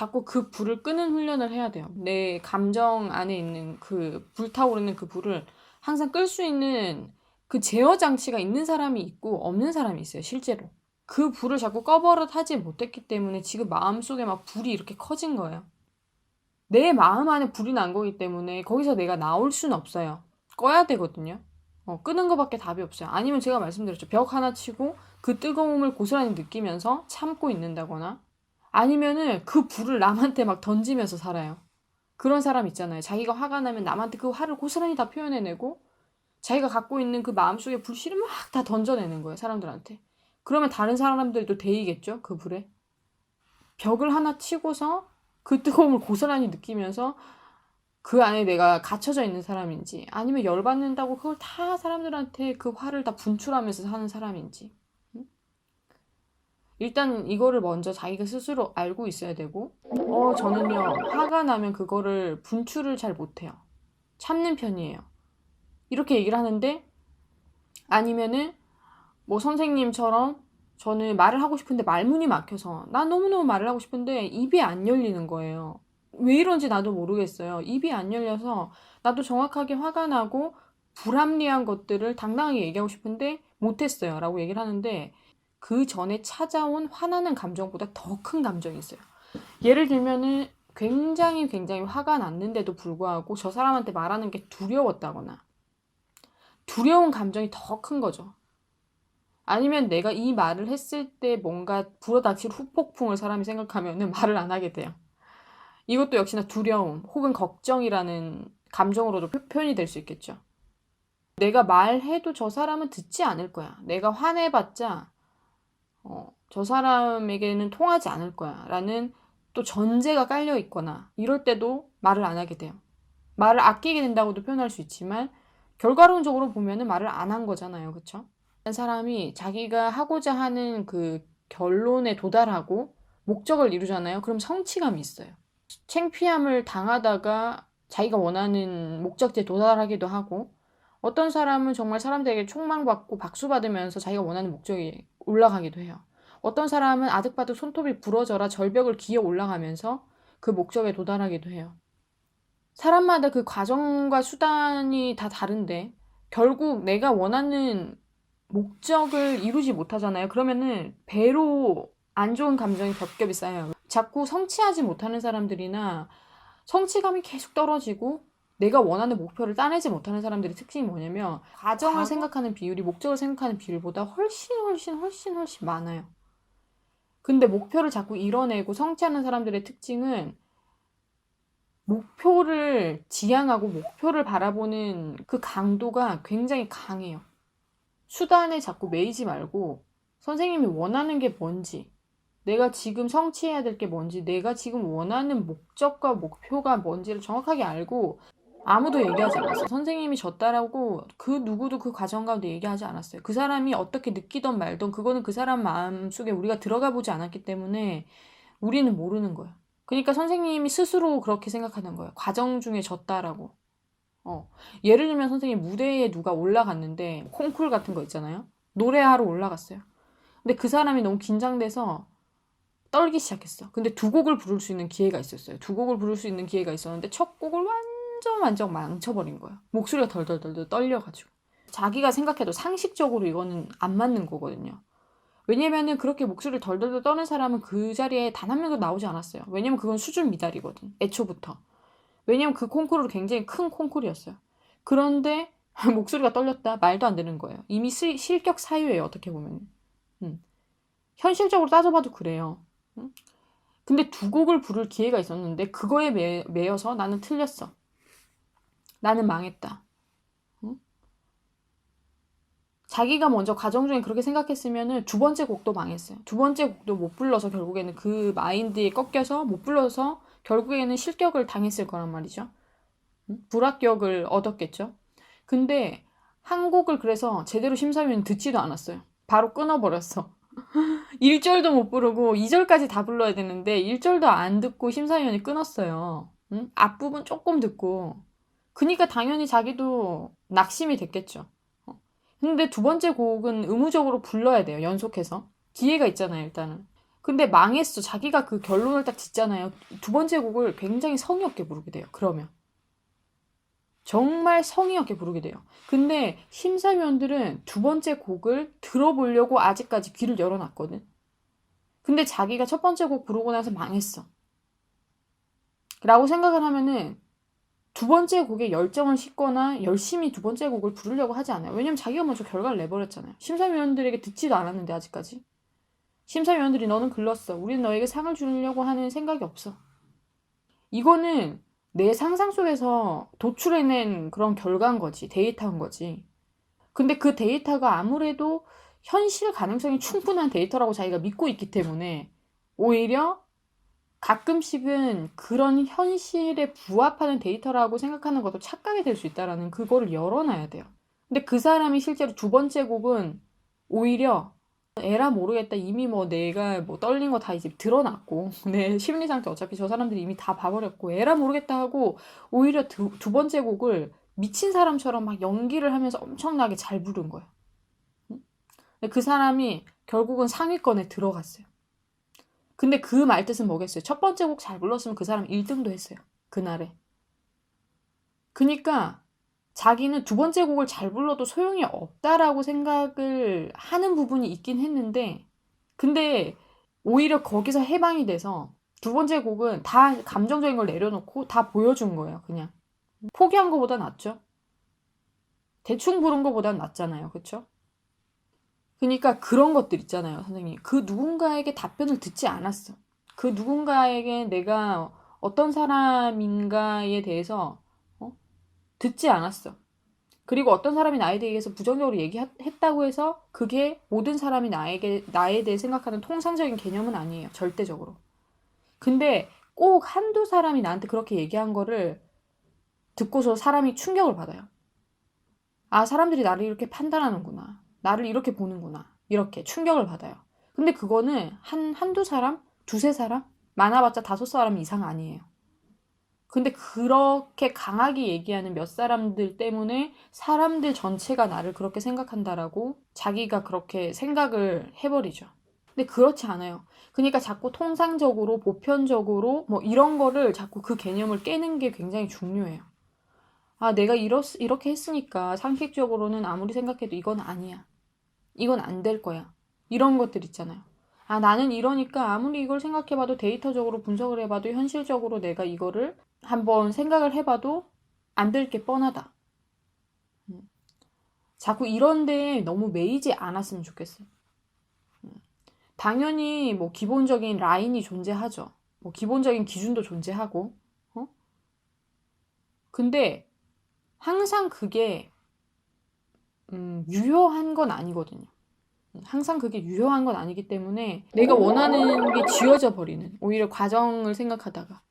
자꾸 그 불을 끄는 훈련을 해야 돼요. 내 감정 안에 있는 그 불타오르는 그 불을 항상 끌 수 있는 그 제어 장치가 있는 사람이 있고 없는 사람이 있어요, 실제로. 그 불을 자꾸 꺼버릇 하지 못했기 때문에 지금 마음속에 막 불이 이렇게 커진 거예요. 내 마음 안에 불이 난 거기 때문에 거기서 내가 나올 수는 없어요. 꺼야 되거든요. 어, 끄는 것밖에 답이 없어요. 아니면 제가 말씀드렸죠. 벽 하나 치고 그 뜨거움을 고스란히 느끼면서 참고 있는다거나 아니면은 그 불을 남한테 막 던지면서 살아요. 그런 사람 있잖아요. 자기가 화가 나면 남한테 그 화를 고스란히 다 표현해내고 자기가 갖고 있는 그 마음속에 불씨를 막 다 던져내는 거예요. 사람들한테. 그러면 다른 사람들도 데이겠죠. 그 불에. 벽을 하나 치고서 그 뜨거움을 고스란히 느끼면서 그 안에 내가 갇혀져 있는 사람인지 아니면 열받는다고 그걸 다 사람들한테 그 화를 다 분출하면서 사는 사람인지 응? 일단 이거를 먼저 자기가 스스로 알고 있어야 되고 어 저는요 화가 나면 그거를 분출을 잘 못해요. 참는 편이에요. 이렇게 얘기를 하는데 아니면은 뭐 선생님처럼 저는 말을 하고 싶은데 말문이 막혀서 난 너무너무 말을 하고 싶은데 입이 안 열리는 거예요 왜 이런지 나도 모르겠어요. 입이 안 열려서 나도 정확하게 화가 나고 불합리한 것들을 당당하게 얘기하고 싶은데 못했어요. 라고 얘기를 하는데 그 전에 찾아온 화나는 감정보다 더 큰 감정이 있어요. 예를 들면은 굉장히 굉장히 화가 났는데도 불구하고 저 사람한테 말하는 게 두려웠다거나 두려운 감정이 더 큰 거죠. 아니면 내가 이 말을 했을 때 뭔가 불어닥칠 후폭풍을 사람이 생각하면은 말을 안 하게 돼요. 이것도 역시나 두려움 혹은 걱정이라는 감정으로도 표- 표현이 될 수 있겠죠. 내가 말해도 저 사람은 듣지 않을 거야. 내가 화내봤자 어, 저 사람에게는 통하지 않을 거야. 라는 또 전제가 깔려 있거나 이럴 때도 말을 안 하게 돼요. 말을 아끼게 된다고도 표현할 수 있지만 결과론적으로 보면은 말을 안 한 거잖아요. 그쵸? 한 사람이 자기가 하고자 하는 그 결론에 도달하고 목적을 이루잖아요. 그럼 성취감이 있어요. 창피함을 당하다가 자기가 원하는 목적지에 도달하기도 하고 어떤 사람은 정말 사람들에게 총망받고 박수 받으면서 자기가 원하는 목적에 올라가기도 해요. 어떤 사람은 아득바득 손톱이 부러져라 절벽을 기어 올라가면서 그 목적에 도달하기도 해요. 사람마다 그 과정과 수단이 다 다른데 결국 내가 원하는 목적을 이루지 못하잖아요. 그러면은 배로 안 좋은 감정이 겹겹이 쌓여요. 자꾸 성취하지 못하는 사람들이나 성취감이 계속 떨어지고 내가 원하는 목표를 따내지 못하는 사람들의 특징이 뭐냐면 과정을 과거? 생각하는 비율이 목적을 생각하는 비율보다 훨씬 훨씬 훨씬 훨씬 많아요. 근데 목표를 자꾸 이뤄내고 성취하는 사람들의 특징은 목표를 지향하고 목표를 바라보는 그 강도가 굉장히 강해요. 수단에 자꾸 매이지 말고 선생님이 원하는 게 뭔지, 내가 지금 성취해야 될 게 뭔지, 내가 지금 원하는 목적과 목표가 뭔지를 정확하게 알고 아무도 얘기하지 않았어요. 선생님이 졌다라고 그 누구도 그 과정 가운데 얘기하지 않았어요. 그 사람이 어떻게 느끼던 말던 그거는 그 사람 마음 속에 우리가 들어가 보지 않았기 때문에 우리는 모르는 거예요. 그러니까 선생님이 스스로 그렇게 생각하는 거예요. 과정 중에 졌다라고. 어. 예를 들면 선생님 무대에 누가 올라갔는데 콩쿨 같은 거 있잖아요. 노래하러 올라갔어요. 근데 그 사람이 너무 긴장돼서 떨기 시작했어. 근데 두 곡을 부를 수 있는 기회가 있었어요. 두 곡을 부를 수 있는 기회가 있었는데 첫 곡을 완전 완전 망쳐버린 거야. 목소리가 덜덜덜덜 떨려가지고. 자기가 생각해도 상식적으로 이거는 안 맞는 거거든요. 왜냐면은 그렇게 목소리를 덜덜덜 떠는 사람은 그 자리에 단 한 명도 나오지 않았어요. 왜냐면 그건 수준 미달이거든. 애초부터. 왜냐면 그 콩쿠르는 굉장히 큰 콩쿠르였어요. 그런데 목소리가 떨렸다. 말도 안 되는 거예요. 이미 시- 실격 사유예요. 어떻게 보면. 음. 현실적으로 따져봐도 그래요. 음? 근데 두 곡을 부를 기회가 있었는데 그거에 매, 매여서 나는 틀렸어. 나는 망했다. 음? 자기가 먼저 과정 중에 그렇게 생각했으면은 두 번째 곡도 망했어요. 두 번째 곡도 못 불러서 결국에는 그 마인드에 꺾여서 못 불러서 결국에는 실격을 당했을 거란 말이죠. 음? 불합격을 얻었겠죠. 근데 한 곡을 그래서 제대로 심사위원 듣지도 않았어요. 바로 끊어버렸어. 1절도 못 부르고 2절까지 다 불러야 되는데 1절도 안 듣고 심사위원이 끊었어요. 응? 앞부분 조금 듣고. 그니까 당연히 자기도 낙심이 됐겠죠. 어. 근데 두 번째 곡은 의무적으로 불러야 돼요. 연속해서. 기회가 있잖아요, 일단은. 근데 망했어. 자기가 그 결론을 딱 짓잖아요. 두 번째 곡을 굉장히 성의 없게 부르게 돼요. 그러면. 정말 성의 없게 부르게 돼요. 근데 심사위원들은 두 번째 곡을 들어보려고 아직까지 귀를 열어놨거든. 근데 자기가 첫 번째 곡 부르고 나서 망했어. 라고 생각을 하면은 두 번째 곡에 열정을 싣거나 열심히 두 번째 곡을 부르려고 하지 않아요. 왜냐면 자기가 먼저 결과를 내버렸잖아요. 심사위원들에게 듣지도 않았는데 아직까지. 심사위원들이 너는 글렀어. 우리는 너에게 상을 주려고 하는 생각이 없어. 이거는 내 상상 속에서 도출해낸 그런 결과인 거지. 데이터인 거지. 근데 그 데이터가 아무래도 현실 가능성이 충분한 데이터라고 자기가 믿고 있기 때문에 오히려 가끔씩은 그런 현실에 부합하는 데이터라고 생각하는 것도 착각이 될 수 있다라는 그거를 열어놔야 돼요. 근데 그 사람이 실제로 두 번째 곡은 오히려 에라 모르겠다 이미 뭐 내가 뭐 떨린 거 다 이제 드러났고 내 심리 상태 어차피 저 사람들이 이미 다 봐버렸고 에라 모르겠다 하고 오히려 두, 두 번째 곡을 미친 사람처럼 막 연기를 하면서 엄청나게 잘 부른 거예요. 그 사람이 결국은 상위권에 들어갔어요. 근데 그 말뜻은 뭐겠어요? 첫 번째 곡 잘 불렀으면 그 사람 1등도 했어요. 그날에. 그니까 자기는 두 번째 곡을 잘 불러도 소용이 없다라고 생각을 하는 부분이 있긴 했는데, 근데 오히려 거기서 해방이 돼서 두 번째 곡은 다 감정적인 걸 내려놓고 다 보여준 거예요, 그냥. 포기한 것보다 낫죠? 대충 부른 것보단 낫잖아요, 그쵸? 그러니까 그런 것들 있잖아요, 선생님. 그 누군가에게 답변을 듣지 않았어. 그 누군가에게 내가 어떤 사람인가에 대해서 어? 듣지 않았어. 그리고 어떤 사람이 나에 대해서 부정적으로 얘기했다고 해서 그게 모든 사람이 나에게 나에 대해 생각하는 통상적인 개념은 아니에요. 절대적으로. 근데 꼭 한두 사람이 나한테 그렇게 얘기한 거를 듣고서 사람이 충격을 받아요. 아, 사람들이 나를 이렇게 판단하는구나. 나를 이렇게 보는구나. 이렇게 충격을 받아요. 근데 그거는 한, 한두 사람? 두세 사람? 많아봤자 다섯 사람 이상 아니에요. 근데 그렇게 강하게 얘기하는 몇 사람들 때문에 사람들 전체가 나를 그렇게 생각한다라고 자기가 그렇게 생각을 해버리죠. 근데 그렇지 않아요. 그러니까 자꾸 통상적으로, 보편적으로 뭐 이런 거를 자꾸 그 개념을 깨는 게 굉장히 중요해요. 아, 내가 이렇, 이렇게 했으니까 상식적으로는 아무리 생각해도 이건 아니야. 이건 안 될 거야. 이런 것들 있잖아요. 아, 나는 이러니까 아무리 이걸 생각해봐도 데이터적으로 분석을 해봐도 현실적으로 내가 이거를 한번 생각을 해봐도 안 될 게 뻔하다. 음. 자꾸 이런 데에 너무 매이지 않았으면 좋겠어요. 음. 당연히 뭐 기본적인 라인이 존재하죠. 뭐 기본적인 기준도 존재하고, 어? 근데 항상 그게 음, 유효한 건 아니거든요. 항상 그게 유효한 건 아니기 때문에 내가 원하는 게 지워져 버리는 오히려 과정을 생각하다가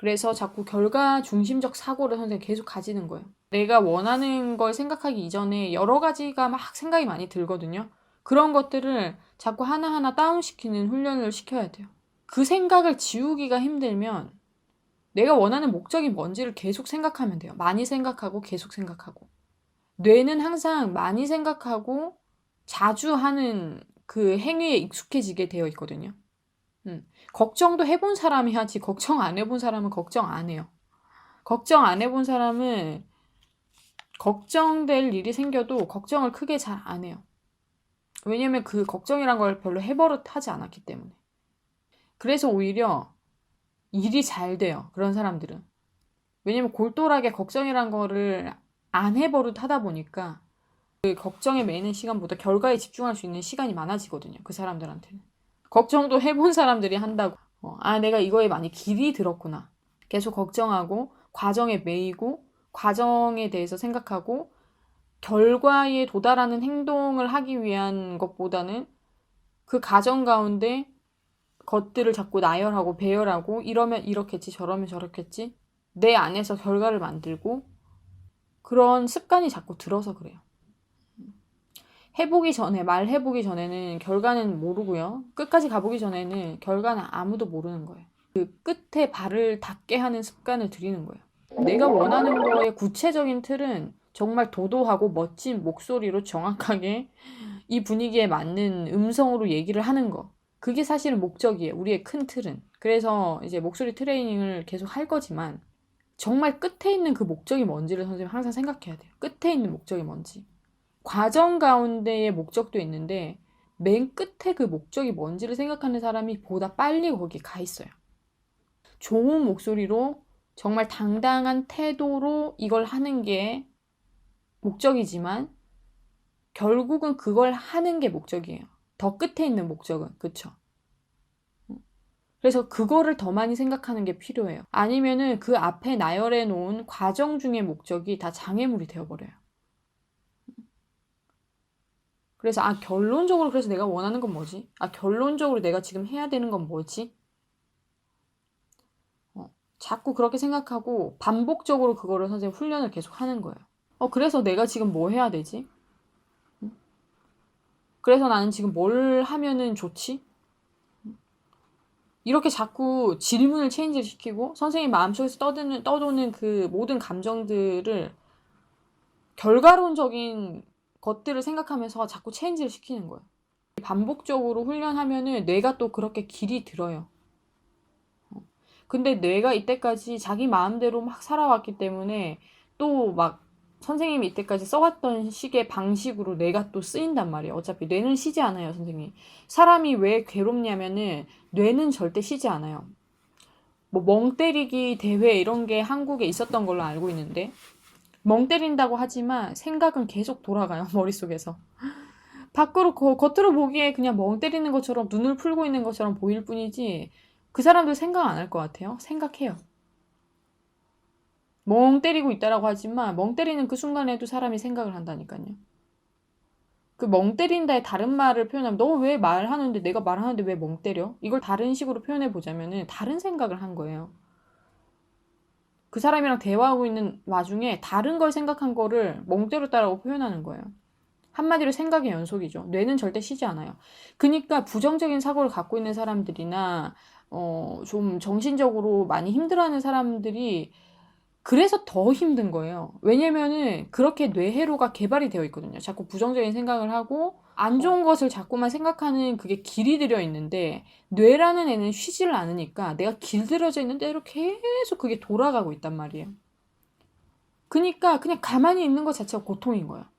그래서 자꾸 결과 중심적 사고를 선생님 계속 가지는 거예요. 내가 원하는 걸 생각하기 이전에 여러 가지가 막 생각이 많이 들거든요. 그런 것들을 자꾸 하나하나 다운시키는 훈련을 시켜야 돼요. 그 생각을 지우기가 힘들면 내가 원하는 목적이 뭔지를 계속 생각하면 돼요. 많이 생각하고 계속 생각하고. 뇌는 항상 많이 생각하고 자주 하는 그 행위에 익숙해지게 되어 있거든요. 음. 걱정도 해본 사람이 하지, 걱정 안 해본 사람은 걱정 안 해요. 걱정 안 해본 사람은 걱정될 일이 생겨도 걱정을 크게 잘 안 해요. 왜냐면 그 걱정이란 걸 별로 해버릇 하지 않았기 때문에. 그래서 오히려 일이 잘 돼요. 그런 사람들은. 왜냐면 골똘하게 걱정이란 거를 안 해버릇 하다 보니까 그 걱정에 매는 시간보다 결과에 집중할 수 있는 시간이 많아지거든요. 그 사람들한테는. 걱정도 해본 사람들이 한다고. 어, 아, 내가 이거에 많이 길이 들었구나. 계속 걱정하고, 과정에 매이고, 과정에 대해서 생각하고, 결과에 도달하는 행동을 하기 위한 것보다는 그 과정 가운데 것들을 자꾸 나열하고 배열하고 이러면 이렇겠지 저러면 저렇겠지 내 안에서 결과를 만들고 그런 습관이 자꾸 들어서 그래요. 해보기 전에 말 해보기 전에는 결과는 모르고요. 끝까지 가보기 전에는 결과는 아무도 모르는 거예요. 그 끝에 발을 닿게 하는 습관을 들이는 거예요. 내가 원하는 거의 구체적인 틀은 정말 도도하고 멋진 목소리로 정확하게 이 분위기에 맞는 음성으로 얘기를 하는 거. 그게 사실은 목적이에요. 우리의 큰 틀은. 그래서 이제 목소리 트레이닝을 계속 할 거지만 정말 끝에 있는 그 목적이 뭔지를 선생님 항상 생각해야 돼요. 끝에 있는 목적이 뭔지. 과정 가운데의 목적도 있는데 맨 끝에 그 목적이 뭔지를 생각하는 사람이 보다 빨리 거기 가 있어요. 좋은 목소리로 정말 당당한 태도로 이걸 하는 게 목적이지만 결국은 그걸 하는 게 목적이에요. 더 끝에 있는 목적은 그쵸? 그래서 그거를 더 많이 생각하는 게 필요해요. 아니면은 그 앞에 나열해 놓은 과정 중의 목적이 다 장애물이 되어버려요. 그래서 아 결론적으로 그래서 내가 원하는 건 뭐지? 아 결론적으로 내가 지금 해야 되는 건 뭐지? 어, 자꾸 그렇게 생각하고 반복적으로 그거를 선생님 훈련을 계속 하는 거예요. 어 그래서 내가 지금 뭐 해야 되지? 응? 그래서 나는 지금 뭘 하면은 좋지? 이렇게 자꾸 질문을 체인지 시키고 선생님 마음속에서 떠드는, 떠도는 그 모든 감정들을 결과론적인 것들을 생각하면서 자꾸 체인지를 시키는 거예요. 반복적으로 훈련하면은 뇌가 또 그렇게 길이 들어요. 어. 근데 뇌가 이때까지 자기 마음대로 막 살아왔기 때문에 또 막 선생님이 이때까지 써왔던 식의 방식으로 뇌가 또 쓰인단 말이에요. 어차피 뇌는 쉬지 않아요, 선생님. 사람이 왜 괴롭냐면은 뇌는 절대 쉬지 않아요. 뭐 멍 때리기 대회 이런 게 한국에 있었던 걸로 알고 있는데 멍 때린다고 하지만 생각은 계속 돌아가요, 머릿속에서. 밖으로, 거, 겉으로 보기에 그냥 멍 때리는 것처럼 눈을 풀고 있는 것처럼 보일 뿐이지, 그 사람들 생각 안 할 것 같아요? 생각해요. 멍 때리고 있다라고 하지만, 멍 때리는 그 순간에도 사람이 생각을 한다니까요. 그 멍 때린다의 다른 말을 표현하면, 너 왜 말하는데, 내가 말하는데 왜 멍 때려? 이걸 다른 식으로 표현해 보자면은, 다른 생각을 한 거예요. 그 사람이랑 대화하고 있는 와중에 다른 걸 생각한 거를 멍 때렸다라고 표현하는 거예요. 한마디로 생각의 연속이죠. 뇌는 절대 쉬지 않아요. 그러니까 부정적인 사고를 갖고 있는 사람들이나 어, 좀 정신적으로 많이 힘들어하는 사람들이 그래서 더 힘든 거예요. 왜냐면은 그렇게 뇌회로가 개발이 되어 있거든요. 자꾸 부정적인 생각을 하고 안 좋은 것을 자꾸만 생각하는 그게 길이 들여 있는데 뇌라는 애는 쉬지를 않으니까 내가 길들여져 있는 대로 계속 그게 돌아가고 있단 말이에요. 그니까 그냥 가만히 있는 것 자체가 고통인 거야.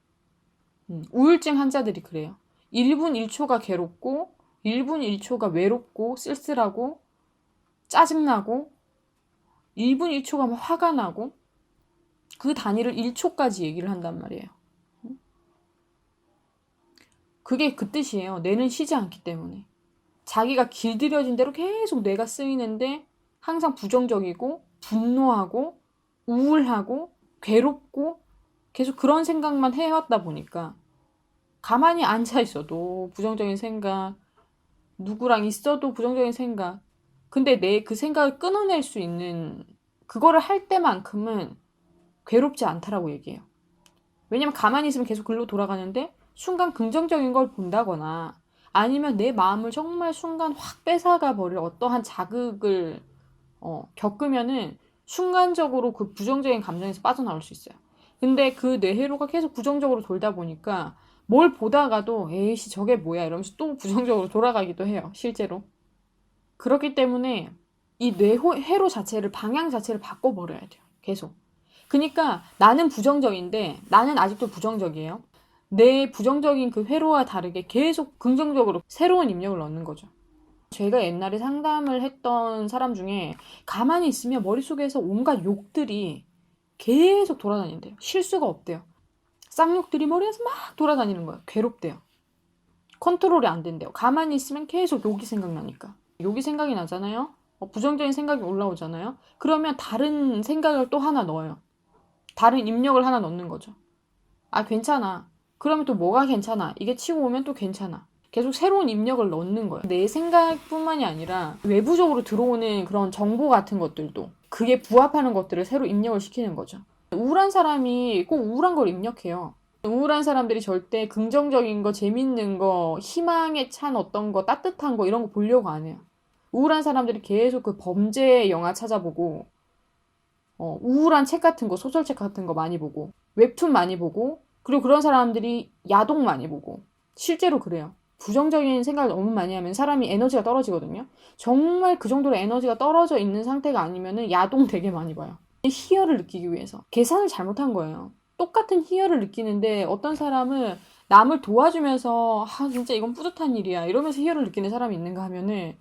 음, 우울증 환자들이 그래요. 1분 1초가 괴롭고 1분 1초가 외롭고 쓸쓸하고 짜증나고 1분 1초가 막 화가 나고 그 단위를 1초까지 얘기를 한단 말이에요. 그게 그 뜻이에요. 뇌는 쉬지 않기 때문에. 자기가 길들여진 대로 계속 뇌가 쓰이는데 항상 부정적이고 분노하고 우울하고 괴롭고 계속 그런 생각만 해왔다 보니까 가만히 앉아 있어도 부정적인 생각, 누구랑 있어도 부정적인 생각. 근데 내 그 생각을 끊어낼 수 있는 그거를 할 때만큼은 괴롭지 않다라고 얘기해요. 왜냐면 가만히 있으면 계속 글로 돌아가는데 순간 긍정적인 걸 본다거나 아니면 내 마음을 정말 순간 확 뺏어가 버릴 어떠한 자극을 어, 겪으면은 순간적으로 그 부정적인 감정에서 빠져나올 수 있어요. 근데 그 뇌회로가 계속 부정적으로 돌다 보니까 뭘 보다가도 에이씨 저게 뭐야 이러면서 또 부정적으로 돌아가기도 해요. 실제로. 그렇기 때문에 이 뇌회로 자체를 방향 자체를 바꿔 버려야 돼요. 계속. 그러니까 나는 부정적인데 나는 아직도 부정적이에요. 내 부정적인 그 회로와 다르게 계속 긍정적으로 새로운 입력을 넣는 거죠. 제가 옛날에 상담을 했던 사람 중에 가만히 있으면 머릿속에서 온갖 욕들이 계속 돌아다닌대요. 쉴 수가 없대요. 쌍욕들이 머리에서 막 돌아다니는 거예요. 괴롭대요. 컨트롤이 안 된대요. 가만히 있으면 계속 욕이 생각나니까. 욕이 생각이 나잖아요. 어, 부정적인 생각이 올라오잖아요. 그러면 다른 생각을 또 하나 넣어요. 다른 입력을 하나 넣는 거죠. 아, 괜찮아. 그러면 또 뭐가 괜찮아? 이게 치고 오면 또 괜찮아. 계속 새로운 입력을 넣는 거예요. 내 생각뿐만이 아니라 외부적으로 들어오는 그런 정보 같은 것들도 그게 부합하는 것들을 새로 입력을 시키는 거죠. 우울한 사람이 꼭 우울한 걸 입력해요. 우울한 사람들이 절대 긍정적인 거, 재밌는 거, 희망에 찬 어떤 거, 따뜻한 거 이런 거 보려고 안 해요. 우울한 사람들이 계속 그 범죄 영화 찾아보고 어, 우울한 책 같은 거, 소설책 같은 거 많이 보고 웹툰 많이 보고 그리고 그런 사람들이 야동 많이 보고 실제로 그래요. 부정적인 생각을 너무 많이 하면 사람이 에너지가 떨어지거든요. 정말 그 정도로 에너지가 떨어져 있는 상태가 아니면은 야동 되게 많이 봐요. 희열을 느끼기 위해서 계산을 잘못한 거예요. 똑같은 희열을 느끼는데 어떤 사람은 남을 도와주면서 아 진짜 이건 뿌듯한 일이야 이러면서 희열을 느끼는 사람이 있는가 하면은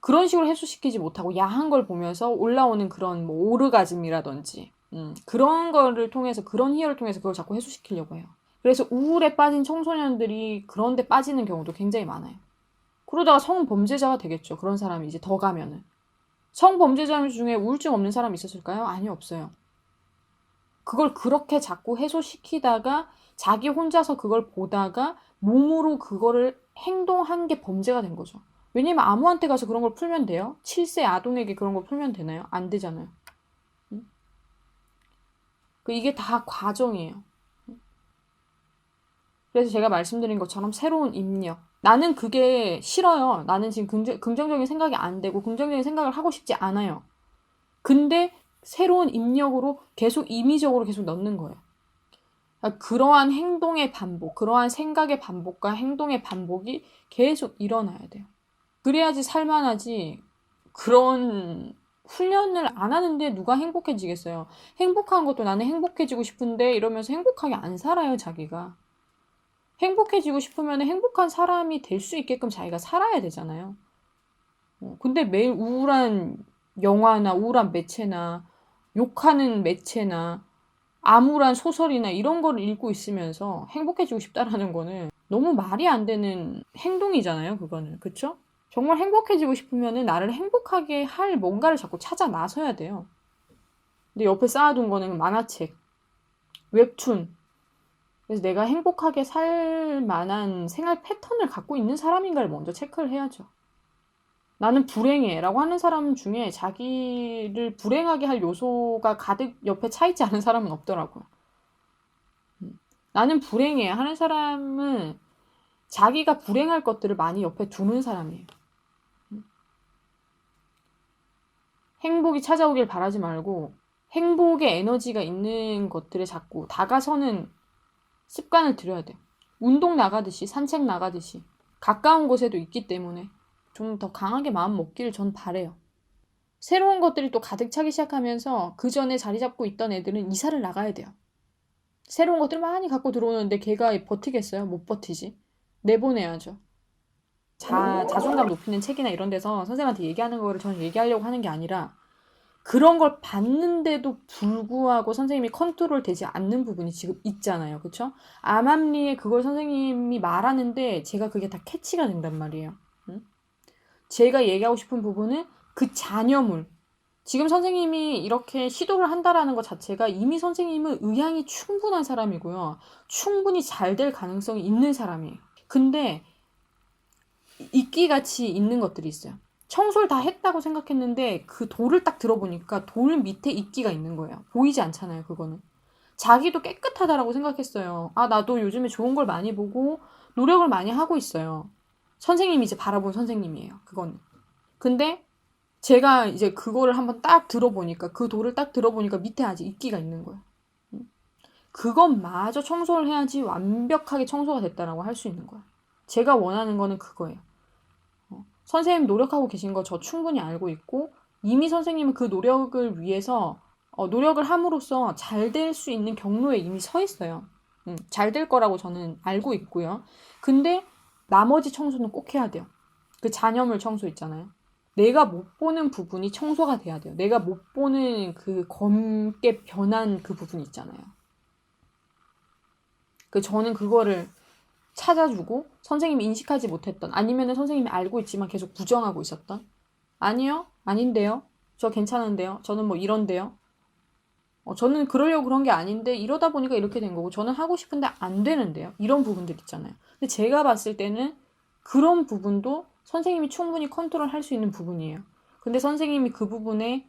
그런 식으로 해소시키지 못하고 야한 걸 보면서 올라오는 그런 뭐 오르가즘이라든지 음, 그런 거를 통해서 그런 희열을 통해서 그걸 자꾸 해소시키려고 해요. 그래서 우울에 빠진 청소년들이 그런 데 빠지는 경우도 굉장히 많아요. 그러다가 성범죄자가 되겠죠. 그런 사람이 이제 더 가면은. 성범죄자 중에 우울증 없는 사람 있었을까요? 아니요, 없어요. 그걸 그렇게 자꾸 해소시키다가 자기 혼자서 그걸 보다가 몸으로 그거를 행동한 게 범죄가 된 거죠. 왜냐면 아무한테 가서 그런 걸 풀면 돼요? 7세 아동에게 그런 걸 풀면 되나요? 안 되잖아요. 응? 그 이게 다 과정이에요. 그래서 제가 말씀드린 것처럼 새로운 입력. 나는 그게 싫어요. 나는 지금 긍정, 긍정적인 생각이 안 되고 긍정적인 생각을 하고 싶지 않아요. 근데 새로운 입력으로 계속 임의적으로 계속 넣는 거예요. 그러니까 그러한 행동의 반복, 그러한 생각의 반복과 행동의 반복이 계속 일어나야 돼요. 그래야지 살만하지. 그런 훈련을 안 하는데 누가 행복해지겠어요? 행복한 것도 나는 행복해지고 싶은데 이러면서 행복하게 안 살아요, 자기가. 행복해지고 싶으면 행복한 사람이 될 수 있게끔 자기가 살아야 되잖아요. 어, 근데 매일 우울한 영화나 우울한 매체나 욕하는 매체나 암울한 소설이나 이런 거를 읽고 있으면서 행복해지고 싶다라는 거는 너무 말이 안 되는 행동이잖아요, 그거는. 그쵸? 정말 행복해지고 싶으면은 나를 행복하게 할 뭔가를 자꾸 찾아 나서야 돼요. 근데 옆에 쌓아둔 거는 만화책, 웹툰. 그래서 내가 행복하게 살 만한 생활 패턴을 갖고 있는 사람인가를 먼저 체크를 해야죠. 나는 불행해 라고 하는 사람 중에 자기를 불행하게 할 요소가 가득 옆에 차 있지 않은 사람은 없더라고요. 음. 나는 불행해 하는 사람은 자기가 불행할 것들을 많이 옆에 두는 사람이에요. 음. 행복이 찾아오길 바라지 말고 행복의 에너지가 있는 것들에 자꾸 다가서는 습관을 들여야 돼요. 운동 나가듯이 산책 나가듯이 가까운 곳에도 있기 때문에 좀 더 강하게 마음 먹기를 전 바래요. 새로운 것들이 또 가득 차기 시작하면서 그 전에 자리 잡고 있던 애들은 이사를 나가야 돼요. 새로운 것들을 많이 갖고 들어오는데 걔가 버티겠어요? 못 버티지. 내보내야죠. 자, 자존감 높이는 책이나 이런 데서 선생님한테 얘기하는 거를 저는 얘기하려고 하는 게 아니라 그런 걸 봤는데도 불구하고 선생님이 컨트롤 되지 않는 부분이 지금 있잖아요. 그쵸? 암암리에 그걸 선생님이 말하는데 제가 그게 다 캐치가 된단 말이에요. 응? 제가 얘기하고 싶은 부분은 그 잔여물. 지금 선생님이 이렇게 시도를 한다라는 것 자체가 이미 선생님은 의향이 충분한 사람이고요. 충분히 잘 될 가능성이 있는 사람이에요. 근데 이끼같이 있는 것들이 있어요. 청소를 다 했다고 생각했는데 그 돌을 딱 들어보니까 돌 밑에 이끼가 있는 거예요. 보이지 않잖아요, 그거는. 자기도 깨끗하다라고 생각했어요. 아, 나도 요즘에 좋은 걸 많이 보고 노력을 많이 하고 있어요. 선생님이 이제 바라본 선생님이에요, 그거는. 근데 제가 이제 그거를 한번 딱 들어보니까 그 돌을 딱 들어보니까 밑에 아직 이끼가 있는 거예요. 그것마저 청소를 해야지 완벽하게 청소가 됐다라고 할 수 있는 거예요. 제가 원하는 거는 그거예요. 어, 선생님 노력하고 계신 거 저 충분히 알고 있고 이미 선생님은 그 노력을 위해서 어, 노력을 함으로써 잘 될 수 있는 경로에 이미 서 있어요. 음, 잘될 거라고 저는 알고 있고요. 근데 나머지 청소는 꼭 해야 돼요. 그 잔여물 청소 있잖아요. 내가 못 보는 부분이 청소가 돼야 돼요. 내가 못 보는 그 검게 변한 그 부분 있잖아요. 그 저는 그거를 찾아주고 선생님이 인식하지 못했던 아니면은 선생님이 알고 있지만 계속 부정하고 있었던? 아니요 아닌데요. 저 괜찮은데요. 저는 뭐 이런데요. 어, 저는 그러려고 그런 게 아닌데 이러다 보니까 이렇게 된 거고 저는 하고 싶은데 안 되는데요. 이런 부분들 있잖아요. 근데 제가 봤을 때는 그런 부분도 선생님이 충분히 컨트롤 할 수 있는 부분이에요. 근데 선생님이 그 부분에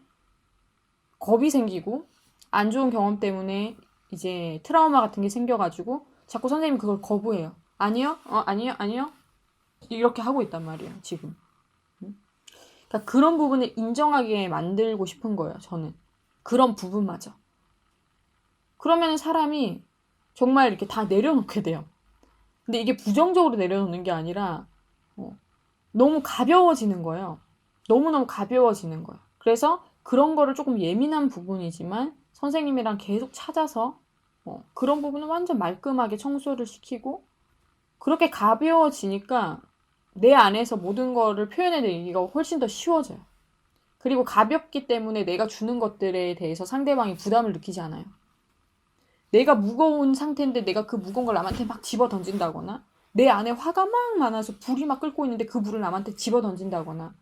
겁이 생기고 안 좋은 경험 때문에 이제 트라우마 같은 게 생겨가지고 자꾸 선생님 그걸 거부해요 아니요, 어, 아니요, 아니요. 이렇게 하고 있단 말이에요, 지금. 응? 그러니까 그런 부분을 인정하게 만들고 싶은 거예요, 저는. 그런 부분마저. 그러면 사람이 정말 이렇게 다 내려놓게 돼요. 근데 이게 부정적으로 내려놓는 게 아니라 어, 너무 가벼워지는 거예요. 너무너무 가벼워지는 거예요. 그래서 그런 거를 조금 예민한 부분이지만 선생님이랑 계속 찾아서 어, 그런 부분은 완전 말끔하게 청소를 시키고 그렇게 가벼워지니까 내 안에서 모든 거를 표현해내기가 훨씬 더 쉬워져요. 그리고 가볍기 때문에 내가 주는 것들에 대해서 상대방이 부담을 느끼지 않아요. 내가 무거운 상태인데 내가 그 무거운 걸 남한테 막 집어 던진다거나 내 안에 화가 막 많아서 불이 막 끓고 있는데 그 불을 남한테 집어 던진다거나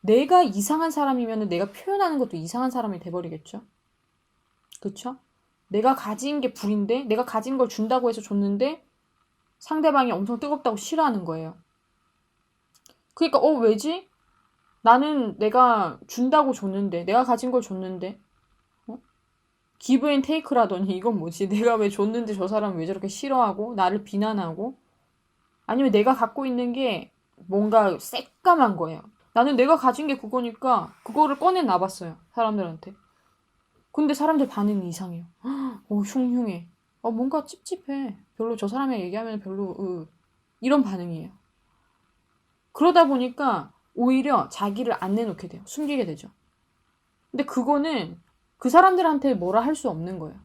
내가 이상한 사람이면 내가 표현하는 것도 이상한 사람이 돼버리겠죠? 그쵸? 내가 가진 게 불인데 내가 가진 걸 준다고 해서 줬는데 상대방이 엄청 뜨겁다고 싫어하는 거예요. 그러니까 어 왜지? 나는 내가 준다고 줬는데 내가 가진 걸 줬는데 어? 기브 앤 테이크라더니 이건 뭐지? 내가 왜 줬는데 저 사람 왜 저렇게 싫어하고 나를 비난하고 아니면 내가 갖고 있는 게 뭔가 새까만 거예요. 나는 내가 가진 게 그거니까 그거를 꺼내 놔봤어요. 사람들한테. 근데 사람들 반응이 이상해요. 어, 흉흉해. 어, 뭔가 찝찝해. 별로 저 사람이 얘기하면 별로, 으, 이런 반응이에요. 그러다 보니까 오히려 자기를 안 내놓게 돼요. 숨기게 되죠. 근데 그거는 그 사람들한테 뭐라 할 수 없는 거예요.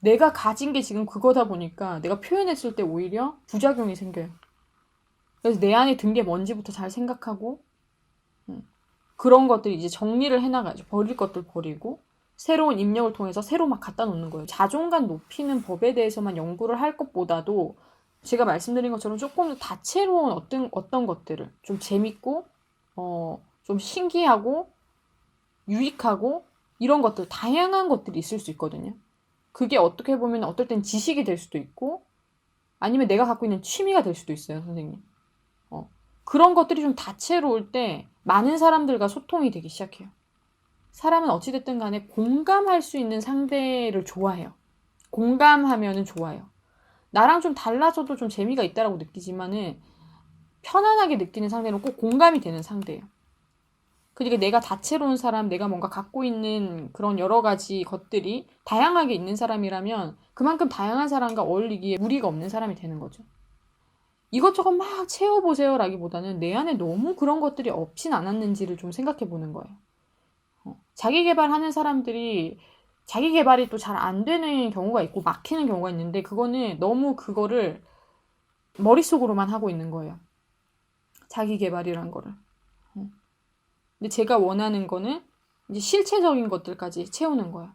내가 가진 게 지금 그거다 보니까 내가 표현했을 때 오히려 부작용이 생겨요. 그래서 내 안에 든 게 뭔지부터 잘 생각하고, 음, 그런 것들 이제 정리를 해나가죠. 버릴 것들 버리고, 새로운 입력을 통해서 새로 막 갖다 놓는 거예요. 자존감 높이는 법에 대해서만 연구를 할 것보다도 제가 말씀드린 것처럼 조금 더 다채로운 어떤, 어떤 것들을 좀 재밌고, 어, 좀 신기하고, 유익하고, 이런 것들, 다양한 것들이 있을 수 있거든요. 그게 어떻게 보면 어떨 땐 지식이 될 수도 있고, 아니면 내가 갖고 있는 취미가 될 수도 있어요, 선생님. 어, 그런 것들이 좀 다채로울 때 많은 사람들과 소통이 되기 시작해요. 사람은 어찌됐든 간에 공감할 수 있는 상대를 좋아해요. 공감하면은 좋아요. 나랑 좀 달라져도 좀 재미가 있다라고 느끼지만은 편안하게 느끼는 상대는 꼭 공감이 되는 상대예요. 그러니까 내가 다채로운 사람, 내가 뭔가 갖고 있는 그런 여러 가지 것들이 다양하게 있는 사람이라면 그만큼 다양한 사람과 어울리기에 무리가 없는 사람이 되는 거죠. 이것저것 막 채워보세요라기보다는 내 안에 너무 그런 것들이 없진 않았는지를 좀 생각해 보는 거예요. 어, 자기 개발하는 사람들이 자기 개발이 또 잘 안 되는 경우가 있고 막히는 경우가 있는데 그거는 너무 그거를 머릿속으로만 하고 있는 거예요. 자기 개발이란 거를. 어. 근데 제가 원하는 거는 이제 실체적인 것들까지 채우는 거예요.